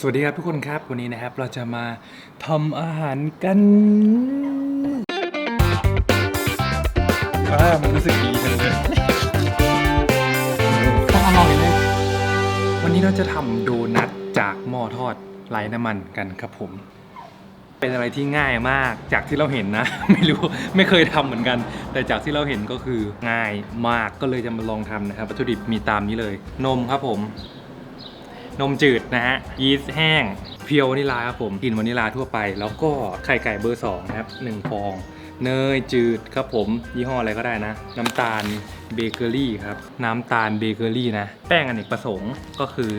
สวัสดีครับทุกคนครับ วันนี้นะครับเราจะมาทำอาหารกันอ่ามันรู้สึกดีจังเลยต้องอร่อยเลยวันนี้เราจะทำโดนัทจากหม้อทอดไร้น้ำมันกันครับผม เป็นอะไรที่ง่ายมากจากที่เราเห็นนะ ไม่รู้ไม่เคยทำเหมือนกัน แต่จากที่เราเห็นก็คือง่ายมากก็เลยจะมาลองทำนะครับวัตถุดิบมีตามนี้เลย นมครับผม นมจืดนะฮะ ยีสต์แห้ง เพียววานิลาครับผมกลิ่นวานิลาทั่วไป แล้วก็ไข่ไก่เบอร์2นะครับ1ฟอง เนยจืดครับผม ยี่ห้ออะไรก็ได้นะ น้ำตาลเบเกอรี่ครับ น้ำตาลเบเกอรี่นะ แป้งอเนกประสงค์ก็คือ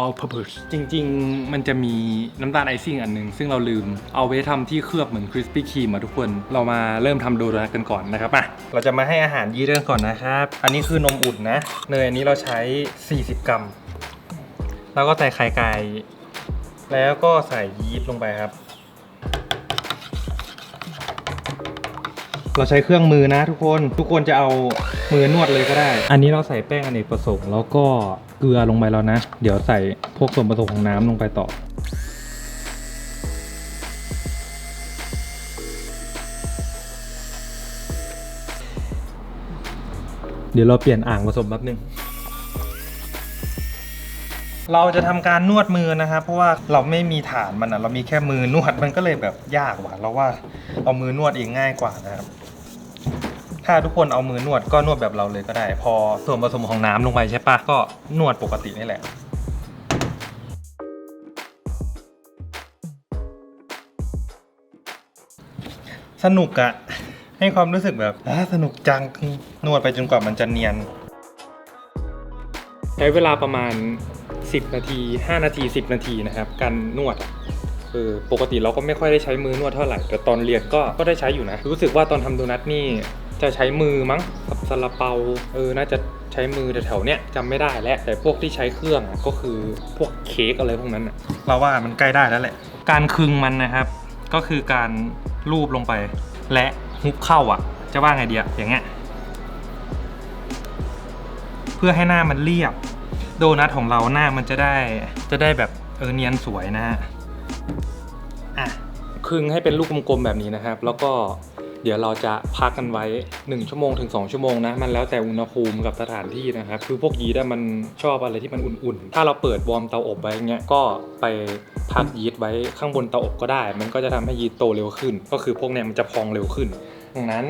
all purpose จริง ๆ มันจะมีน้ำตาลไอซิ่งอันหนึ่งซึ่งเราลืมเอาไว้ทำที่เคลือบเหมือนคริสปี้ครีมมาทุกคน เรามาเริ่มทำโดนัทกันก่อนนะครับอะเราจะมาให้อาหารยีสต์กันก่อนนะครับ อันนี้คือนมอุ่นนะ เนยอันนี้เราใช้ 40 กรัม แล้วก็ใส่ไข่ไก่ แล้วก็ใส่ยีสต์ลงไปครับ เราใช้เครื่องมือนะทุกคน ทุกคนจะเอามือนวดเลยก็ได้ อันนี้เราใส่แป้งอเนกประสงค์แล้วก็เกลือลงไปแล้วนะ เดี๋ยวใส่พวกส่วนผสมของน้ำลงไปต่อเดี๋ยวเราเปลี่ยนอ่างผสมแป๊บนึง เราจะทำการนวดมือนะครับ เพราะว่าเราไม่มีฐานมันอะ เรามีแค่มือนวดมันก็เลยแบบยากกว่ะเราว่าเอามือนวดเองง่ายกว่านะครับ ถ้าทุกคนเอามือนวดก็นวดแบบเราเลยก็ได้ พอส่วนผสมของน้ำลงไปใช่ปะก็นวดปกตินี่แหละ สนุกอะให้ความรู้สึกแบบอ่าสนุกจังนวดไปจนกว่ามันจะเนียน ใช้เวลาประมาณ 10 นาที 5 นาที 10 นาทีนะครับ การนวดอะเออปกติเราก็ไม่ค่อยได้ใช้มือนวดเท่าไหร่ แต่ตอนเรียนก็ก็ได้ใช้อยู่นะ รู้สึกว่าตอนทำโดนัทนี่จะใช้มือมั้งกับซาลาเปาเออน่าจะใช้มือแถวๆเนี้ยจำไม่ได้แล้วแต่พวกที่ใช้เครื่องอะก็คือพวกเค้กอะไรพวกนั้นอะเราว่ามันใกล้ได้แล้วแหละ การคึงมันนะครับ ก็คือการลูบลงไป และฮุบเข้าอะ จะว่าไงดีอะอย่างเงี้ยเพื่อให้หน้ามันเรียบ โดนัทของเราหน้ามันจะได้จะได้แบบเออเนียนสวยนะฮะอะครึ่งให้เป็นลูกกลมๆแบบนี้นะครับ แล้วก็เดี๋ยวเราจะพักกันไว้ 1 ชั่วโมงถึง 2 ชั่วโมงนะ มันแล้วแต่อุณหภูมิกับสถานที่นะครับ คือพวกยีสต์มันชอบอะไรที่มันอุ่นๆ ถ้าเราเปิดวอร์มเตาอบไว้เงี้ย ก็ไปพักยีสต์ไว้ข้างบนเตาอบก็ได้ มันก็จะทำให้ยีสต์โตเร็วขึ้น ก็คือพวกเนี้ยมันจะพองเร็วขึ้นดังนั้น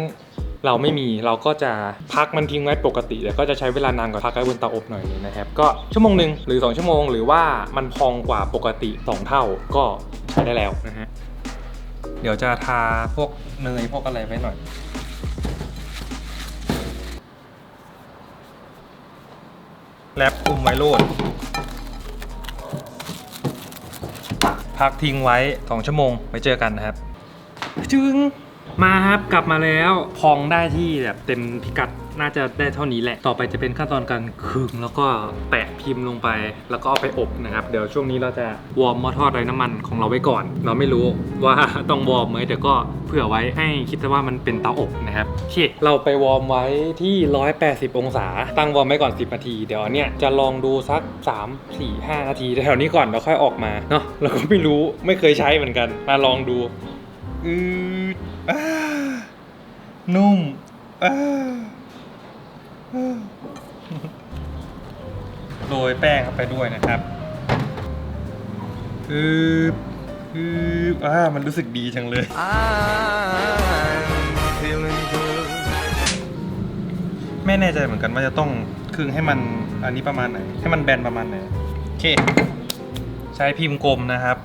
เราไม่มีเราก็จะพักมันทิ้งไว้ปกติแต่ก็จะใช้เวลานานกว่าพักไว้บนเตาอบหน่อยนึงนะครับก็ชั่วโมงหนึ่งหรือ 2 ชั่วโมง หรือว่ามันพองกว่าปกติ 2 เท่าก็ใช้ได้แล้วนะฮะเดี๋ยวจะทาพวกเนยพวกอะไรไว้หน่อยแรปคุมไว้โลดพักทิ้งไว้ 2 ชั่วโมงไว้เจอกันนะครับจึง มาครับกลับมาแล้วพองได้ที่แบบเต็มพิกัดน่าจะได้เท่านี้แหละ ต่อไปจะเป็นขั้นตอนการคึงแล้วก็แปะพิมพ์ลงไป แล้วก็เอาไปอบนะครับ เดี๋ยวช่วงนี้เราจะวอร์มหม้อทอดไร้น้ำมันของเราไว้ก่อน เราไม่รู้ว่าต้องวอร์มไหมแต่ก็เผื่อไว้ให้คิดซะว่ามันเป็นเตาอบนะครับโอเคเราไปวอร์มไว้ที่ 180 องศา ตั้งวอร์มไว้ก่อน 10 นาที เดี๋ยวอันเนี้ยจะลองดูสัก 3 4 5 นาทีแถวๆนี้ก่อนแล้วค่อยออกมาเนาะเราก็ไม่รู้ไม่เคยใช้เหมือนกันมาลองดูอืดอ่า นุ่มโรยแป้งเข้าไปด้วยนะครับอืบอืบอ่ามันรู้สึกดีจังเลย ไม่แน่ใจเหมือนกันว่าจะต้องคึงให้มันอันนี้ประมาณไหน ให้มันแบนประมาณไหน โอเค ใช้พิมพ์กลมนะครับ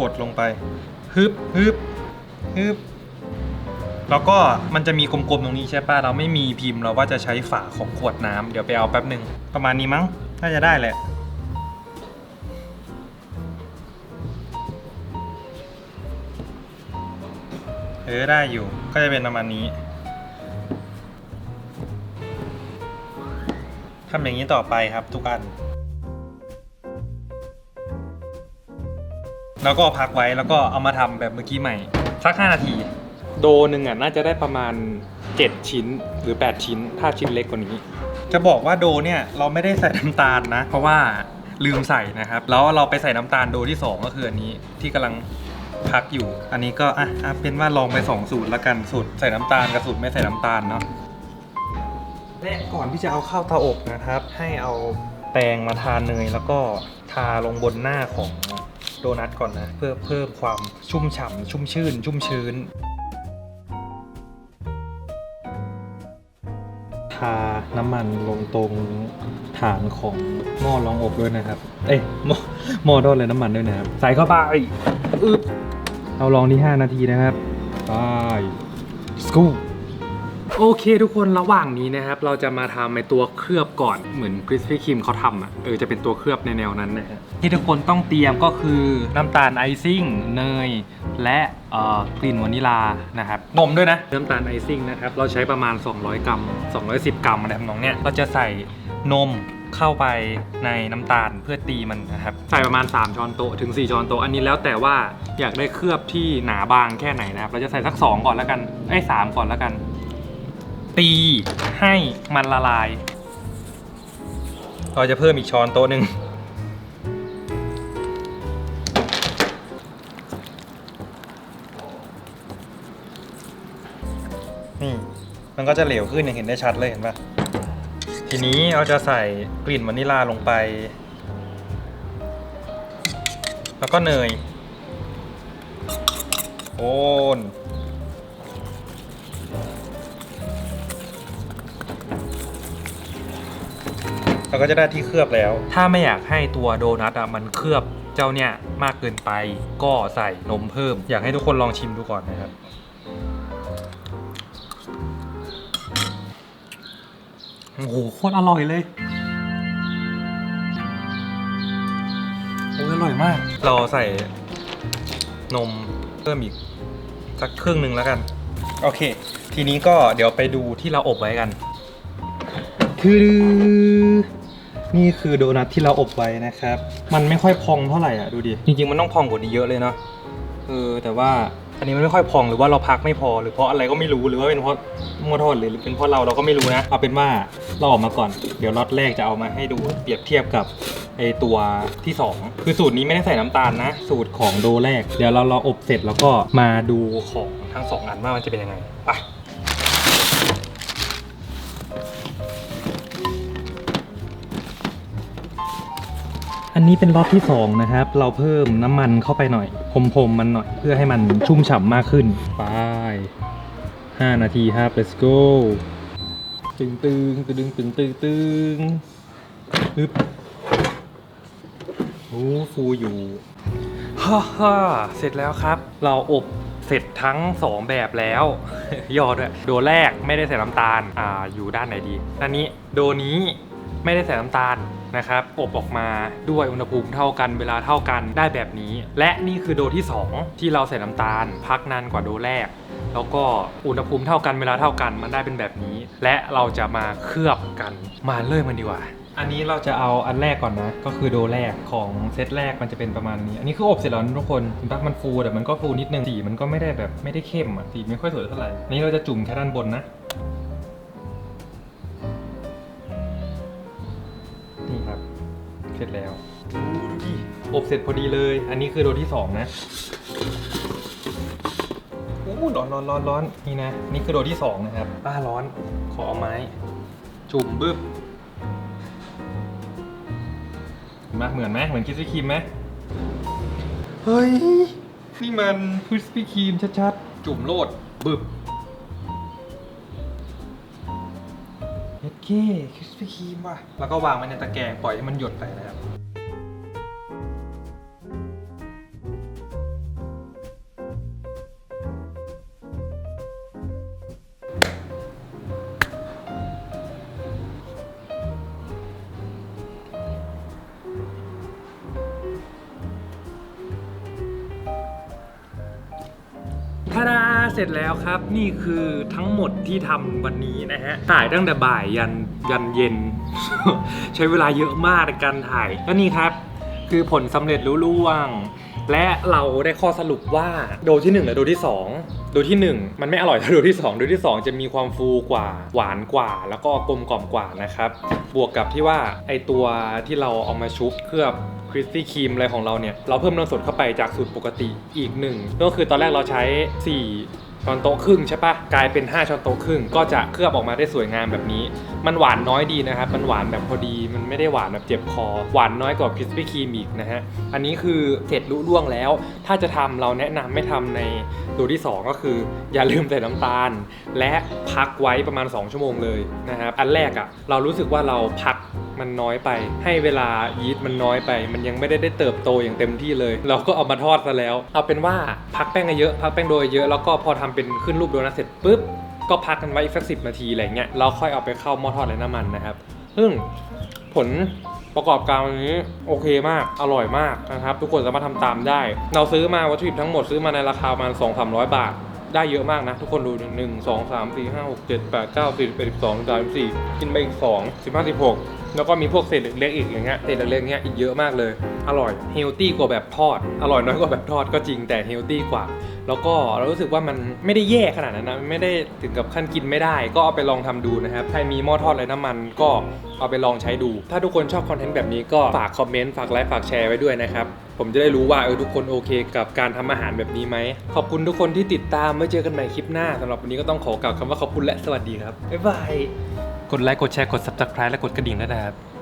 กดลงไปฮึบฮึบฮึบ แล้วก็มันจะมีกลมๆตรงนี้ใช่ป่ะ เราไม่มีพิมพ์เราว่าจะใช้ฝาของขวดน้ำเดี๋ยวไปเอาแป๊บหนึ่งประมาณนี้มั้ง น่าจะได้แหละ เออได้อยู่ ก็จะเป็นประมาณนี้ทำอย่างนี้ต่อไปครับทุกอันแล้วก็พักไว้แล้วก็เอามาทำแบบเมื่อกี้ใหม่ สัก 5 นาที โดหนึ่งอะน่าจะได้ประมาณ 7 ชิ้นหรือ 8 ชิ้น ถ้าชิ้นเล็กกว่านี้ จะบอกว่าโดเนี่ยเราไม่ได้ใส่น้ำตาลนะ เพราะว่าลืมใส่นะครับ แล้วเราไปใส่น้ำตาลโดที่ 2 ก็คืออันนี้ที่กำลังพักอยู่ อันนี้ก็อะอะเป็นว่าลองไป2สูตรละกันสูตรใส่น้ำตาลกับสูตรไม่ใส่น้ำตาลเนาะและก่อนที่จะเอาเข้าเตาอบนะครับ ให้เอาแป้งมาทาเนยแล้วก็ทาลงบนหน้าของโดนัทก่อนนะ เพื่อเพิ่มความชุ่มฉ่ำชุ่มชื่น ชุ่มชื้น ทาน้ำมันลงตรงฐานของหม้อรองอบด้วยนะครับ เอ้ยหม้อหม้อทอดเลยน้ำมันด้วยนะครับ ใส่เข้าไปอึ๊บเอาลองที่ 5 นาทีนะครับ ไป สกู โอเคทุกคนระหว่างนี้นะครับ เราจะมาทำในตัวเคลือบก่อนเหมือนคริสปี้ครีมเขาทำอะเออจะเป็นตัวเคลือบในแนวนั้นนะฮะที่ทุกคนต้องเตรียมก็คือน้ำตาลไอซิ่งเนย และเอ่อกลิ่นวานิลานะครับนมด้วยนะน้ำตาลไอซิ่งนะครับเราใช้ประมาณ 200 กรัม 210 กรัมอะไรทำนองเนี้ยเราจะใส่นมเข้าไปในน้ำตาลเพื่อตีมันนะครับใส่ประมาณ 3 ช้อนโต๊ะถึง 4 ช้อนโต๊ะอันนี้แล้วแต่ว่าอยากได้เคลือบที่หนาบางแค่ไหนนะครับเราจะใส่สัก 2 ก่อนแล้วกันไอ้ยสามก่อนแล้วกัน ตีให้มันละลาย เราจะเพิ่มอีกช้อนโต๊ะหนึ่งนี่มันก็จะเหลวขึ้นอย่างเห็นได้ชัดเลยเห็นปะทีนี้เราจะใส่กลิ่นวานิลาลงไป แล้วก็เนยโอน เราก็จะได้ที่เคลือบแล้ว ถ้าไม่อยากให้ตัวโดนัทอะมันเคลือบเจ้าเนี่ยมากเกินไปก็ใส่นมเพิ่ม อยากให้ทุกคนลองชิมดูก่อนนะครับโอ้โหโคตรอร่อยเลยโอ้ยอร่อยมาก เราใส่นมเพิ่มอีกสักครึ่งหนึ่งแล้วกัน โอเค ทีนี้ก็เดี๋ยวไปดูที่เราอบไว้กัน คือ นี่คือโดนัทที่เราอบไว้นะครับ มันไม่ค่อยพองเท่าไหร่อะดูดิ จริงๆมันต้องพองกว่านี้เยอะเลยเนาะ เออแต่ว่าอันนี้มันไม่ค่อยพองหรือว่าเราพักไม่พอหรือเพราะอะไรก็ไม่รู้หรือว่าเป็นเพราะมัวโทษหรือเป็นเพราะเราเราก็ไม่รู้นะ เอาเป็นว่าเราออกมาก่อน เดี๋ยวล็อตแรกจะเอามาให้ดูเปรียบเทียบกับไอตัวที่สองคือสูตรนี้ไม่ได้ใส่น้ำตาลนะ สูตรของโดแรก เดี๋ยวเราเราอบเสร็จแล้วก็มาดูของทั้งสองอันว่ามันจะเป็นยังไงไป อันนี้เป็นรอบที่2นะครับ เราเพิ่มน้ำมันเข้าไปหน่อยพรมๆมันหน่อยเพื่อให้มันชุ่มฉ่ำมากขึ้น ไป 5 นาทีครับ let's go ตึงตึงตึงตึงตึงตึงฮึบโอ้ฟูอยู่ฮ่าฮ่าเสร็จแล้วครับ เราอบเสร็จทั้ง 2 แบบแล้วยอดด้วยโดแรกไม่ได้ใส่น้ำตาล อ่า อยู่ด้านไหนดีอันนี้ โดนี้ไม่ได้ใส่น้ำตาล นะครับอบออกมาด้วยอุณหภูมิเท่ากันเวลาเท่ากันได้แบบนี้ และนี่คือโดที่ 2 ที่เราใส่น้ำตาล พักนานกว่าโดแรก แล้วก็อุณหภูมิเท่ากันเวลาเท่ากันมันได้เป็นแบบนี้ และเราจะมาเคลือบกันมาเริ่มมันดีกว่าอันนี้เราจะเอาอันแรกก่อนนะ ก็คือโดแรกของเซตแรกมันจะเป็นประมาณนี้ อันนี้คืออบเสร็จแล้วทุกคนเห็นปะมันฟูแต่มันก็ฟูนิดนึงสีมันก็ไม่ได้แบบไม่ได้เข้มอะสีไม่ค่อยสวยเท่าไหร่อันนี้เราจะจุ่มแค่ด้านบนนะ ร็จแล้วดูดิอบเสร็จพอดีเลย อันนี้คือโดที่สองนะโอ้ร้อนร้อนร้อนร้อนนี่นะ นี่คือโดที่สองนะครับป้าร้อน ขอเอาไม้ จุ่มบึ้บเห็นไหมเหมือนไหมเหมือนคิสปี้ครีมไหมเฮ้ย นี่มันคิสปี้ครีมชัดๆ จุ่มโลดบึ้บ เย็ดเก้คริสปี้ครีมว่ะ แล้วก็วางไว้ในตะแกรงปล่อยให้มันหยดไปนะครับ ทาดาเสร็จแล้วครับ นี่คือทั้งหมดที่ทำวันนี้นะฮะถ่ายตั้งแต่บ่ายยันยันเย็น ใช้เวลาเยอะมากในการถ่ายก็นี่ครับ คือผลสำเร็จรุ่ล่วง และเราได้ข้อสรุปว่าโดที่ 1 และโดที่ 2 ดูที่ 1 มันไม่อร่อยเท่าดูที่2โดที่ 2 จะมีความฟูกว่าหวานกว่า แล้วก็กลมกล่อมกว่านะครับ บวกกับที่ว่าไอตัวที่เราเอามาชุบเคลือบคริสตี้ครีมอะไรของเราเนี่ย เราเพิ่มน้ำสดเข้าไปจากสูตรปกติอีกหนึ่งก็คือตอนแรกเราใช้ 4 ช้อนโต๊ะครึ่งใช่ปะกลายเป็น 5ช้อนโต๊ะครึ่งก็จะเคลือบออกมาได้สวยงามแบบนี้ มันหวานน้อยดีนะครับ มันหวานแบบพอดีมันไม่ได้หวานแบบเจ็บคอ หวานน้อยกว่าคริสปี้ครีมอีกนะฮะอันนี้คือเสร็จลุล่วงแล้ว ถ้าจะทำเราแนะนำไม่ทำในตัวที่ 2 ก็คือ อย่าลืมใส่น้ำตาล และพักไว้ประมาณ 2 ชั่วโมงเลยนะครับอันแรกอะ่ะเรารู้สึกว่าเราพัก มันน้อยไป ให้เวลายีสต์มันน้อยไป มันยังไม่ได้ได้เติบโตอย่างเต็มที่เลย เราก็เอามาทอดซะแล้ว เอาเป็นว่าพักแป้งเยอะพักแป้งโดยเยอะแล้วก็พอทำเป็นขึ้นรูปโดนัทเสร็จปุ๊บก็พักกันไว้อีกสักสินาทีอะไรเงี้ยเราค่อยเอาไปเข้าหม้อทอดไร้น้ำมันนะครับซึ่งผลประกอบการวันนี้โอเคมาก อร่อยมากนะครับ ทุกคนสามารถทำตามได้ เราซื้อมาวัตถุดิบทั้งหมดซื้อมาในราคาประมาณ2 3 0 0 บาท ได้เยอะมากนะ ทุกคนดูหนึ่งสองสามสี่ห้าหกเจ็ดแปดเก้าสิบเอ็ดสิบสองสามสิบสี่กินไปอีกสองสิบห้าสิบหก แล้วก็มีพวกเศษเล็กๆอีกอย่างเงี้ยเศษเล็กๆเงี้ยอีกเยอะมากเลย อร่อยเฮลตี้กว่าแบบทอด อร่อยน้อยกว่าแบบทอดก็จริงแต่เฮลตี้กว่า แล้วก็เรารู้สึกว่ามันไม่ได้แย่ขนาดนั้นนะไม่ได้ถึงกับขั้นกินไม่ได้ ก็เอาไปลองทำดูนะครับใครมีหม้อทอดไร้น้ำมันก็เอาไปลองใช้ดู ถ้าทุกคนชอบคอนเทนต์แบบนี้ก็ฝากคอมเมนต์ฝากไลค์ฝากแชร์ไว้ด้วยนะครับผมจะได้รู้ว่าเออทุกคนโอเคกับการทำอาหารแบบนี้ไหม ขอบคุณทุกคนที่ติดตามไว้เจอกันใหม่คลิปหน้าสำหรับวันนี้ก็ต้องขอกล่าวคำว่าขอบคุณและสวัสดีครับ บ๊ายบาย กดไลค์ กดแชร์ กด subscribe และกดกระดิ่งด้วยนะครับ